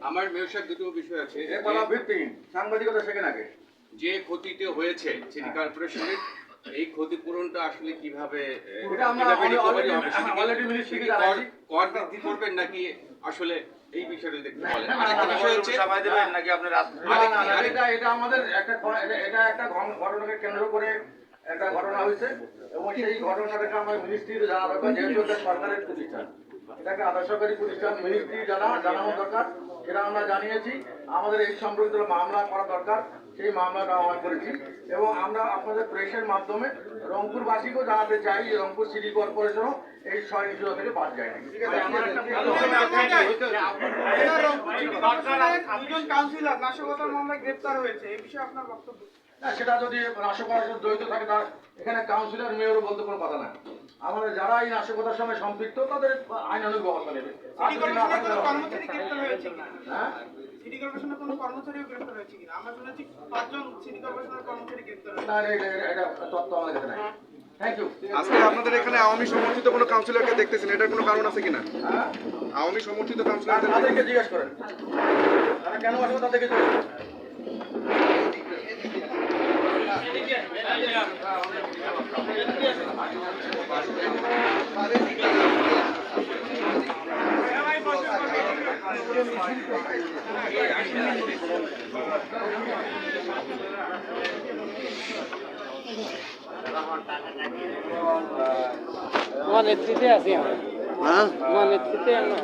আমার মেয়র দুটো বিষয় আছে এ বলা ভিত্তিহীন সাংবাদিকতা শেখেন আগে যে ক্ষতিতে হয়েছে সিটি কর্পোরেশনের এই ক্ষতিপূরণটা আসলে কীভাবে কর- বৃদ্ধি করবেন নাকি আসলে এই বিষয়টা বলেন আরেকটা বিষয় হচ্ছে দেবেন নাকি এটা এটা আমাদের একটা এটা- একটা ঘটনাকে কেন্দ্র করে একটা ঘটনা হয়েছে এবং সেই ঘটনাটাকে আমার মিনিস্ট্রির জানা দরকার যেহেতু এটা সরকারের প্রতিষ্ঠান এটাকে আধা সরকারি প্রতিষ্ঠান মিনিস্ট্রি জানা জানানো দরকার। সেটা আমরা জানিয়েছি আমাদের এই সম্পর্কিত মামলা করা দরকার। সেই মামলাটা আমরা করেছি। এবং আমরা আপনাদের প্রেসের মাধ্যমে রংপুরবাসীকেও জানাতে চাই যে রংপুর সিটি কর্পোরেশনও এই সহিংসতা থেকে বাদ যায় না দুজন কাউন্সিলর নাশকতার মামলায় গ্রেপ্তার হয়েছে। এই বিষয়ে আপনার বক্তব্য না সেটা যদি নাশকতার জড়িত থাকে তার এখানে কাউন্সিলর মেয়রও বলতে কোনো কথা না আমাদের যারা এই নাশকতার সঙ্গে সম্পৃক্ত তাদের আইনানুগ ব্যবস্থা নেবে। হ্যাঁ? সিটি কর্পোরেশনের কোনো কর্মচারীও গ্রেপ্তার হয়েছে কিনা? আমরা শুনেছি পাঁচজন সিটি কর্পোরেশনের কর্মচারী গ্রেপ্তার হয়েছে। না এটা এটা আমাদের কাছে থ্যাংক ইউ আজকে আপনাদের এখানে আওয়ামী সমর্থিত কোনো কাউন্সিলরকে দেখতেছেন? এটার কোনো কারণ আছে কিনা? হ্যাঁ? আওয়ামী সমর্থিত কাউন্সিলরদের তাদেরকে জিজ্ঞেস করেন। তারা কেন আসবে তাদেরকে জিজ্ঞেস করেন। তোমার নেতৃত্বে আছি আমরা তোমার নেতৃত্বে আমরা